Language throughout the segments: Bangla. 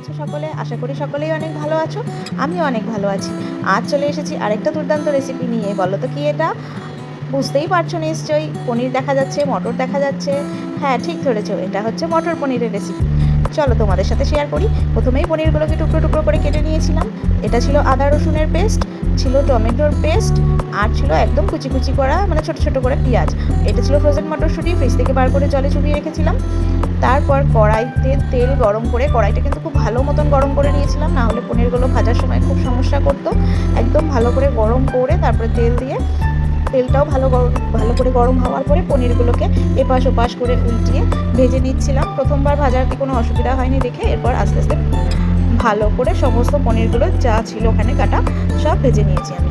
আছো সকলে? আশা করি সকলেই অনেক ভালো আছো। আমিও অনেক ভালো আছি। আজ চলে এসেছি আরেকটা দুর্দান্ত রেসিপি নিয়ে। বলো তো কি এটা? বুঝতেই পারছ নিশ্চয়ই। পনির দেখা যাচ্ছে, মটর দেখা যাচ্ছে। হ্যাঁ ঠিক ধরেছো। এটা হচ্ছে মটর পনিরের রেসিপি চলো তোমাদের সাথে শেয়ার করি। প্রথমেই পনিরগুলোকে টুকরো টুকরো করে কেটে নিয়েছিলাম। এটা ছিল আদা রসুনের পেস্ট ছিল টমেটোর পেস্ট আর ছিল একদম কুচি কুচি করা মানে ছোট ছোট করে পেঁয়াজ। এটা ছিল ফ্রোজেন মটরশুঁটি ফ্রিজ থেকে বার করে জলে চুবিয়ে রেখেছিলাম। তারপর কড়াইতে তেল গরম করে, কড়াইটা কিন্তু খুব ভালো মতন গরম করে নিয়েছিলাম, না হলে পনিরগুলো ভাজার সময় খুব সমস্যা করতো। একদম ভালো করে গরম করে তারপরে তেল দিয়ে তেলটাও ভালো গরম ভালো করে গরম হওয়ার পরে পনিরগুলোকে এপাশ ওপাশ করে উল্টিয়ে ভেজে নিচ্ছিলাম। প্রথমবার ভাজাতে কোনো অসুবিধা হয়নি দেখে এরপর আস্তে আস্তে ভালো করে সমস্ত পনিরগুলো যা ছিল ওখানে কাটা সব ভেজে নিয়েছি আমি।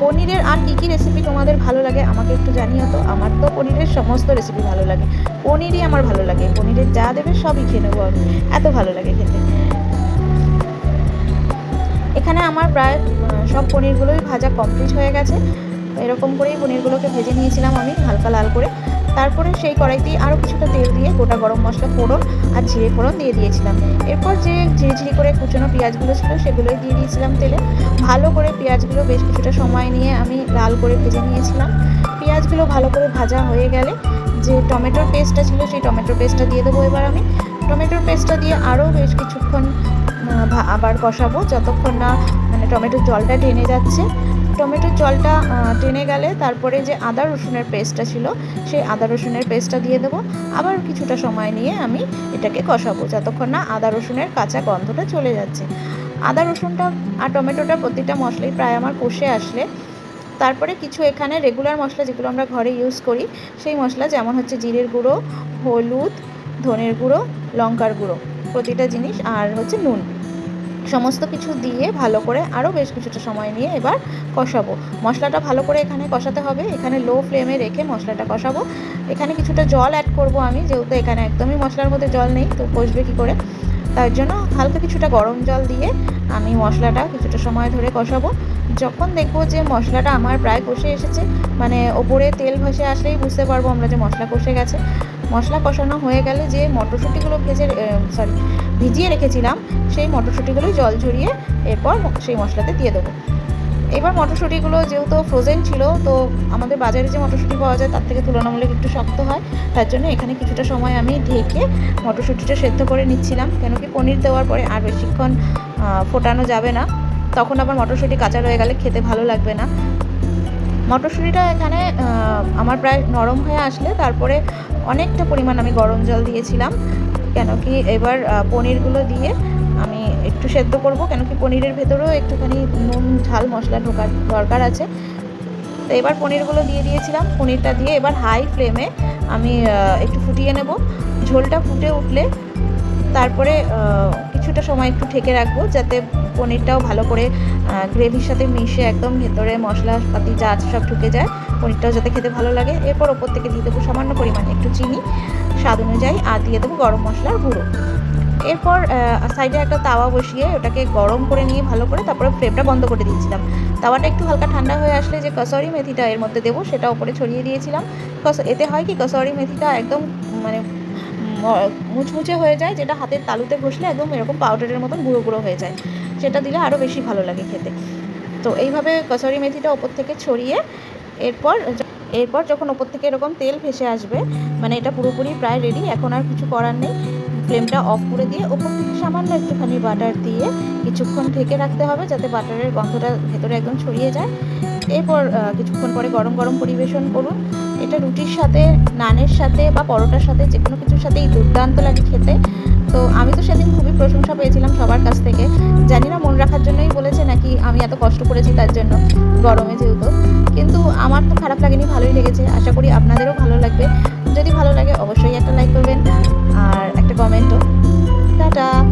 পনিরের আর কী কী রেসিপি তোমাদের ভালো লাগে আমাকে একটু জানিও তো। আমার তো পনিরের সমস্ত রেসিপি ভালো লাগে। পনিরই আমার ভালো লাগে। পনিরের যা দেবে সবই খেয়ে নেব আমি। এত ভালো লাগে খেতে। এখানে আমার প্রায় সব পনিরগুলোই ভাজা কমপ্লিট হয়ে গেছে। এরকম করেই পনিরগুলোকে ভেজে নিয়েছিলাম আমি, হালকা লাল করে। তারপরে সেই কড়াইতেই আরও কিছুটা তেল দিয়ে গোটা গরম মশলা ফোড়ন আর জিরে ফোড়ন দিয়ে দিয়েছিলাম। এরপর যে ঝিরি ঝিরি করে কুচনো পেঁয়াজগুলো ছিল, সেগুলোই দিয়ে দিয়েছিলাম তেলে। ভালো করে পেঁয়াজগুলো বেশ কিছুটা সময় নিয়ে আমি লাল করে ভেজে নিয়েছিলাম। পেঁয়াজগুলো ভালো করে ভাজা হয়ে গেলে যে টমেটোর পেস্টটা ছিল, সেই টমেটোর পেস্টটা দিয়ে দেবো এবার আমি। টমেটোর পেস্টটা দিয়ে আরও বেশ কিছুক্ষণ আবার কষাবো। যতক্ষণ না মানে টমেটোর জলটা টেনে যাচ্ছে। টমেটোর জলটা টেনে গেলে তারপরে যে আদা রসুনের পেস্টটা ছিল, সেই আদা রসুনের পেস্টটা দিয়ে দেবো। আবার কিছুটা সময় নিয়ে আমি এটাকে কষাবো, যতক্ষণ না আদা রসুনের কাঁচা গন্ধটা চলে যাচ্ছে। আদা রসুনটা আর টমেটোটা প্রতিটা মশলাই প্রায় আমার কষে আসলে। তারপরে কিছু এখানে রেগুলার মশলা যেগুলো আমরা ঘরে ইউজ করি, সেই মশলা যেমন হচ্ছে জিরের গুঁড়ো, হলুদ, ধনের গুঁড়ো, লঙ্কার গুঁড়ো, প্রতিটা জিনিস, আর হচ্ছে নুন। সমস্ত কিছু দিয়ে ভালো করে আরও বেশ কিছুটা সময় নিয়ে এবার কষাবো। মশলাটা ভালো করে এখানে কষাতে হবে। এখানে লো ফ্লেমে রেখে মশলাটা কষাবো। এখানে কিছুটা জল অ্যাড করব আমি, যেহেতু এখানে একদমই মশলার মধ্যে জল নেই, তো কষবে কী করে? তার জন্য হালকা কিছুটা গরম জল দিয়ে আমি মশলাটা কিছুটা সময় ধরে কষাবো। যখন দেখব যে মশলাটা আমার প্রায় কষে এসেছে মানে ওপরে তেল ভেসে আসলেই বুঝতে পারব আমরা যে মশলা কষে গেছে। মশলা কষানো হয়ে গেলে যে মটরশুঁটিগুলো ভেজে সরি ভিজিয়ে রেখেছিলাম, সেই মটরশুঁটিগুলোই জল ঝরিয়ে এরপর সেই মশলাতে দিয়ে দেবো। এবার মটরশুঁটিগুলো যেহেতু ফ্রোজেন ছিল, তো আমাদের বাজারে যে মটরশুঁটি পাওয়া যায় তার থেকে তুলনামূলক একটু শক্ত হয়। তার জন্য এখানে কিছুটা সময় আমি ঢেকে মটরশুঁটিটা সেদ্ধ করে নিচ্ছিলাম, কেন কি পনির দেওয়ার পরে আর বেশিক্ষণ ফোটানো যাবে না। তখন আবার মটরশুঁটি কাঁচা রয়ে গেলে খেতে ভালো লাগবে না। মটরশুঁটিটা এখানে আমার প্রায় নরম হয়ে আসলে তারপরে অনেকটা পরিমাণ আমি গরম জল দিয়েছিলাম, কেন কি এবার পনিরগুলো দিয়ে আমি একটু সেদ্ধ করব, কেন কি পনিরের ভেতরেও একটুখানি নুন, ঝাল, মশলা ঢোকার দরকার আছে। তো এবার পনিরগুলো দিয়ে দিয়েছিলাম, পনিরটা দিয়ে এবার হাই ফ্লেমে আমি একটু ফুটিয়ে নেব। ঝোলটা ফুটে উঠলে তারপরে কিছুটা সময় একটু ঢেকে রাখব যাতে পনিরটাও ভালো করে গ্রেভির সাথে মিশে একদম ভেতরে মশলাপাতি যা আছে সব ঢুকে যায়। পনিরটাও যাতে খেতে ভালো লাগে। এরপর ওপর থেকে দিয়ে দেবো সামান্য পরিমাণে একটু চিনি। স্বাদ অনুযায়ী আর দিয়ে দেবো গরম মশলার গুঁড়ো। এরপর সাইডে একটা তাওয়া বসিয়ে ওটাকে গরম করে নিয়ে ভালো করে তারপরে ফ্লেমটা বন্ধ করে দিয়েছিলাম। তাওয়াটা একটু হালকা ঠান্ডা হয়ে আসলে যে কসরি মেথিটা এর মধ্যে দেবো সেটা ওপরে ছড়িয়ে দিয়েছিলাম। কস- এতে হয় কি কসরি মেথিটা একদম মানে মুচমুচে হয়ে যায়, যেটা হাতের তালুতে ঘষলে একদম এরকম পাউডারের মতন গুঁড়ো গুঁড়ো হয়ে যায়। সেটা দিলে আরও বেশি ভালো লাগে খেতে। তো এইভাবে কসরি মেথিটা ওপর থেকে ছড়িয়ে এরপর এরপর যখন ওপর থেকে এরকম তেল ভেসে আসবে মানে এটা পুরোপুরি প্রায় রেডি এখন আর কিছু করার নেই। ফ্লেমটা অফ করে দিয়ে ওপর থেকে সামান্য একটুখানি বাটার দিয়ে কিছুক্ষণ ঢেকে রাখতে হবে, যাতে বাটারের গন্ধটা ভেতরে একদম ছড়িয়ে যায়। এরপর কিছুক্ষণ পরে গরম গরম পরিবেশন করুন। এটা রুটির সাথে, নানের সাথে বা পরোটার সাথে যে কোনো কিছুর সাথেই দুর্দান্ত লাগে খেতে। তো আমি তো সেদিন খুবই প্রশংসা পেয়েছিলাম সবার কাছ থেকে। জানি না, মনে রাখার জন্যই বলেছে নাকি আমি এত কষ্ট করেছি তার জন্য গরমে যেহেতু। কিন্তু আমার তো খারাপ লাগেনি, ভালোই লেগেছে। আশা করি আপনাদেরও ভালো লাগবে। যদি ভালো লাগে, অবশ্যই একটা লাইক করবেন আর একটা কমেন্টও। টাটা!